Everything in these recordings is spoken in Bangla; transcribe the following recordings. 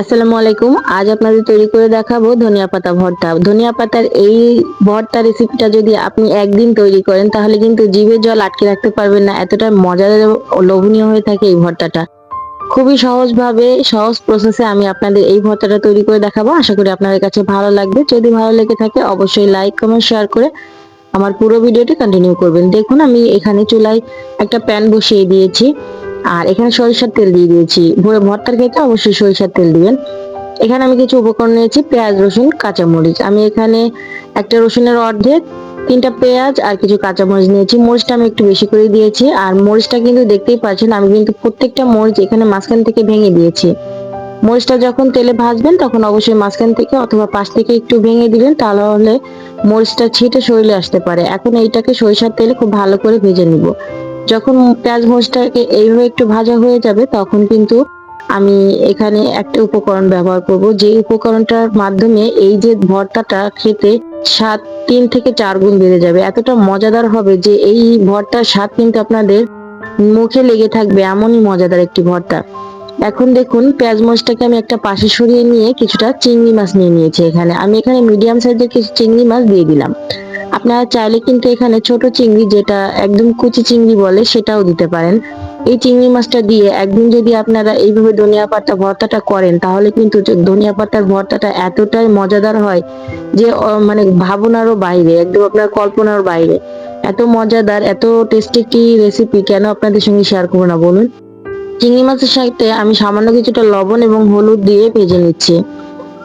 আসসালামু আলাইকুম। আজ আপনাদের তৈরি করে দেখাবো ধনিয়া পাতা ভর্তা। ধনিয়া পাতার এই ভর্তা রেসিপিটা যদি আপনি একদিন তৈরি করেন, তাহলে কিন্তু জিভে জল আটকে রাখতে পারবেন না। এতটা মজাদার লোভনীয় হয়ে থাকে এই ভর্তাটা। খুবই সহজভাবে, সহজ প্রসেসে আমি আপনাদের এই ভর্তাটা তৈরি করে দেখাবো। আশা করি আপনাদের কাছে ভালো লাগবে। যদি ভালো লেগে থাকে, অবশ্যই লাইক কমেন্ট শেয়ার করে আমার পুরো ভিডিওটি কন্টিনিউ করবেন। দেখুন, আমি এখানে চুলায় একটা প্যান বসিয়ে দিয়েছি। আর এখানে সরিষার তেল দিয়ে দিয়েছি। ভরে ভর্তার ক্ষেত্রে অবশ্যই সরিষার তেল দিবেন। এখানে আমি কিছু উপকরণ নিয়েছি, পেঁয়াজ, রসুন, কাঁচামরিচ। আমি এখানে একটা রসুনের অর্ধেক, তিনটা পেঁয়াজ আর কিছু কাঁচামরিচ নিয়েছি। মরিচটা আমি একটু বেশি করে দিয়েছি। আর মরিচটা কিন্তু দেখতেই পাচ্ছেন, আমি কিন্তু প্রত্যেকটা মরিচ এখানে মাঝখান থেকে ভেঙে দিয়েছি। মরিচটা যখন তেলে ভাজবেন, তখন অবশ্যই মাঝখান থেকে অথবা পাশ থেকে একটু ভেঙে দিবেন, তাহলে মরিচটা ছিটে শরীরে আসতে পারে। এখন এইটাকে সরিষার তেলে খুব ভালো করে ভেজে নিব। যখন পেঁয়াজ মরিচটাকে এইভাবে একটু ভাজা হয়ে যাবে, তখন কিন্তু আমি এখানে একটা উপকরণ ব্যবহার করব। যে উপকরণটার মাধ্যমে এই যে ভর্তাটা খেতে স্বাদ তিন থেকে চার গুণ বেড়ে যাবে। এতটা মজাদার হবে যে এই ভর্তার স্বাদ কিন্তু আপনাদের মুখে লেগে থাকবে এমনই মজাদার একটি ভর্তা। এখন দেখুন, পেঁয়াজ মরিচটাকে আমি একটা পাশে সরিয়ে নিয়ে কিছুটা চিংড়ি মাছ নিয়ে নিয়েছি এখানে। আমি এখানে মিডিয়াম সাইজের কিছু চিংড়ি মাছ দিয়ে দিলাম। আপনারা চাইলে কিন্তু এখানে ছোট চিংড়ি যেটা একদম কুচি চিংড়ি বলে সেটাও দিতে পারেন। এই চিংড়ি মাছটা দিয়ে একদিন যদি আপনারা এইভাবে ধনিয়া পাতা ভর্তাটা করেন, তাহলে কিন্তু ধনিয়া পাতার ভর্তাটা এতটাই মজাদার হয় যে মানে ভাবনারও বাইরে, একদম আপনার কল্পনার বাইরে। এত মজাদার, এত টেস্টি একটি রেসিপি কেন আপনাদের সঙ্গে শেয়ার করব না বলুন? চিংড়ি মাছের সাথে আমি সামান্য কিছুটা লবণ এবং হলুদ দিয়ে ভেজে নিচ্ছি।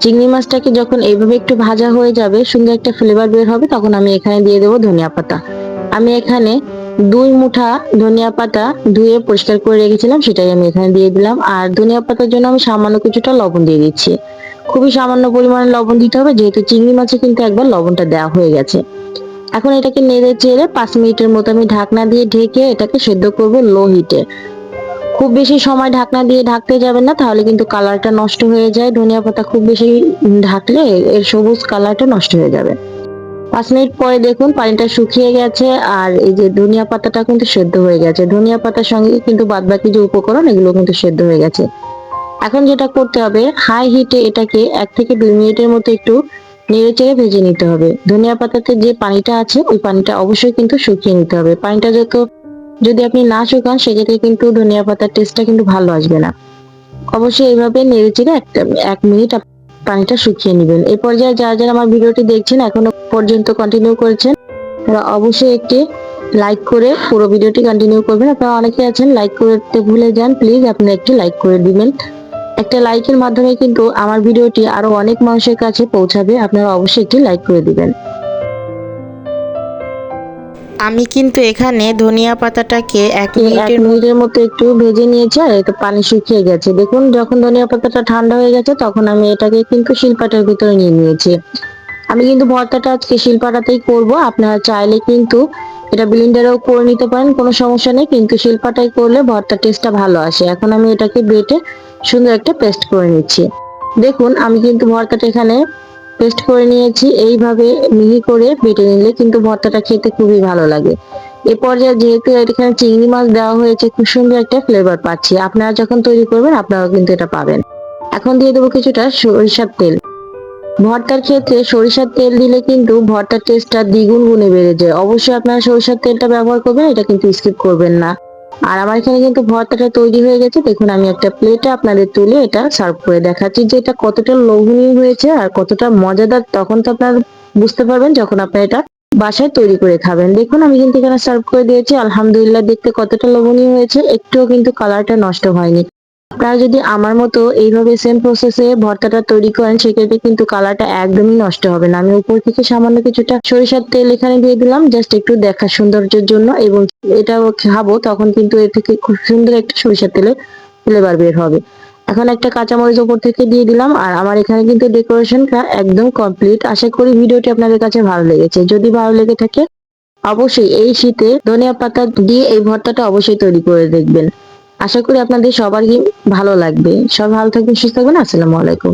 চিংড়ি মাছটাকে যখন এইভাবে একটু ভাজা হয়ে যাবে, সুন্দর একটা ফ্লেভার বের হবে, তখন আমি এখানে দিয়ে দেবো ধনিয়া পাতা। আমি এখানে দুই মুঠা ধনিয়া পাতা ধুয়ে পরিষ্কার করে রেখেছিলাম, সেটাই আমি এখানে দিয়ে দিলাম। আর ধনিয়া পাতার জন্য আমি সামান্য কিছুটা লবণ দিয়ে দিচ্ছি। খুবই সামান্য পরিমাণে লবণ দিতে হবে, যেহেতু চিংড়ি মাছে কিন্তু একবার লবণটা দেওয়া হয়ে গেছে। এখন এটাকে নেড়ে চেড়ে পাঁচ মিনিটের মতো আমি ঢাকনা দিয়ে ঢেকে এটাকে সেদ্ধ করব লো হিটে খুব বেশি সময় ঢাকনা দিয়ে ঢাকতে যাবেন না, তাহলে কিন্তু কালারটা নষ্ট হয়ে যায়। ধনিয়া পাতা খুব বেশি ঢাকলে এর সবুজ কালারটা নষ্ট হয়ে যাবে। পাঁচ মিনিট পরে দেখুন, পানিটা শুকিয়ে গেছে আর এই যে ধনিয়া পাতাটা কিন্তু সেদ্ধ হয়ে গেছে। ধনিয়া পাতার সঙ্গে কিন্তু বাদ বাকি যে উপকরণ, এগুলো কিন্তু সেদ্ধ হয়ে গেছে। এখন যেটা করতে হবে, হাই হিটে এটাকে এক থেকে দুই মিনিটের মতো একটু নেড়ে চেড়ে ভেজে নিতে হবে। ধনিয়া পাতাতে যে পানিটা আছে, ওই পানিটা অবশ্যই কিন্তু শুকিয়ে নিতে হবে। পানিটা যত যদি আপনি না শুকান, সেক্ষেত্রে কিন্তু ধনিয়া পাতার টেস্টটা কিন্তু ভালো আসবে না। অবশ্যই এইভাবে নেড়ে চেড়ে একটা এক মিনিট পানিটা শুকিয়ে নেবেন। এই পর্যায়ে যারা যারা আমার ভিডিওটি দেখছেন, এখনও পর্যন্ত কন্টিনিউ করেছেন, তারা অবশ্যই একটি লাইক করে পুরো ভিডিওটি কন্টিনিউ করবেন। আপনারা অনেকে আছেন লাইক করতে ভুলে যান প্লিজ আপনি একটি লাইক করে দিবেন। একটা লাইকের মাধ্যমে কিন্তু আমার ভিডিওটি আরও অনেক মানুষের কাছে পৌঁছাবে। আপনারা অবশ্যই একটি লাইক করে দিবেন। আমি কিন্তু এখানে ধনিয়া পাতাটাকে এক মিনিটের মিনিটের মতো একটু ভেজে নিয়েছি আর এটা পানি শুকিয়ে গেছে। দেখুন যখন ধনিয়া পাতাটা ঠান্ডা হয়ে গেছে তখন আমি এটাকে কিন্তু শিলপাটার ভিতরে নিয়ে নিয়েছি। আমি কিন্তু ভর্তাটা আজকে শিলপাটাতেই করব। আপনারা চাইলে কিন্তু এটা ব্লিন্ডারেও করে নিতে পারেন কোনো সমস্যা নেই। কিন্তু শিলপাটাই করলে ভর্তা টেস্টটা ভালো আসে। এখন আমি এটাকে বেটে সুন্দর একটা পেস্ট করে নিচ্ছি। দেখুন আমি কিন্তু ভর্তাটা এখানে পেস্ট করে নিয়েছি। এইভাবে মিহি করে বেটে নিলে কিন্তু ভর্তাটা খেতে খুবই ভালো লাগে। এ পর্যায়ে যেহেতু এখানে চিংড়ি মাছ দেওয়া হয়েছে, খুব সুন্দর একটা ফ্লেভার পাচ্ছি। আপনারা যখন তৈরি করবেন, আপনারাও কিন্তু এটা পাবেন। এখন দিয়ে দেবো কিছুটা সরিষার তেল। ভর্তার ক্ষেত্রে সরিষার তেল দিলে কিন্তু ভর্তার টেস্টটা দ্বিগুণ গুণে বেড়ে যায়। অবশ্যই আপনারা সরিষার তেলটা ব্যবহার করবেন, এটা কিন্তু স্কিপ করবেন না। আর আমার এখানে কিন্তু ভর্তাটা তৈরি হয়ে গেছে। দেখুন, আমি একটা প্লেটে আপনাদের তুলে এটা সার্ভ করে দেখাচ্ছি যে এটা কতটা লোভনীয় হয়েছে আর কতটা মজাদার। তখন তো আপনারা বুঝতে পারবেন যখন আপনারা এটা বাসায় তৈরি করে খাবেন। দেখুন, আমি কিন্তু এখানে সার্ভ করে দিয়েছি। আলহামদুলিল্লাহ, দেখতে কতটা লোভনীয় হয়েছে। একটুও কিন্তু কালারটা নষ্ট হয়নি। আপনারা যদি আমার মতো এইভাবে সেম প্রসেসে ভর্তাটা তৈরি করেন, সেক্ষেত্রে কিন্তু কালারটা একদমই নষ্ট হবে না। আমি উপর থেকে সামান্য কিছুটা সরিষার তেল এখানে দিয়ে দিলাম জাস্ট একটু দেখা সৌন্দর্যের জন্য এবং এটাও খাব, তখন কিন্তু এর থেকে খুব সুন্দর একটা সরিষার তেলের ফ্লেভার বের হবে। এখন একটা কাঁচামরিচ উপর থেকে দিয়ে দিলাম, আর আমার এখানে কিন্তু ডেকোরেশনটা একদম কমপ্লিট আশা করি ভিডিওটি আপনাদের কাছে ভালো লেগেছে। যদি ভালো লেগে থাকে, অবশ্যই এই শীতে ধনিয়া পাতা দিয়ে এই ভর্তাটা অবশ্যই তৈরি করে দেখবেন। আশা করি আপনাদের সবারই ভালো লাগবে। সবাই ভালো থাকবেন সুস্থ থাকবেন। আসসালামু আলাইকুম।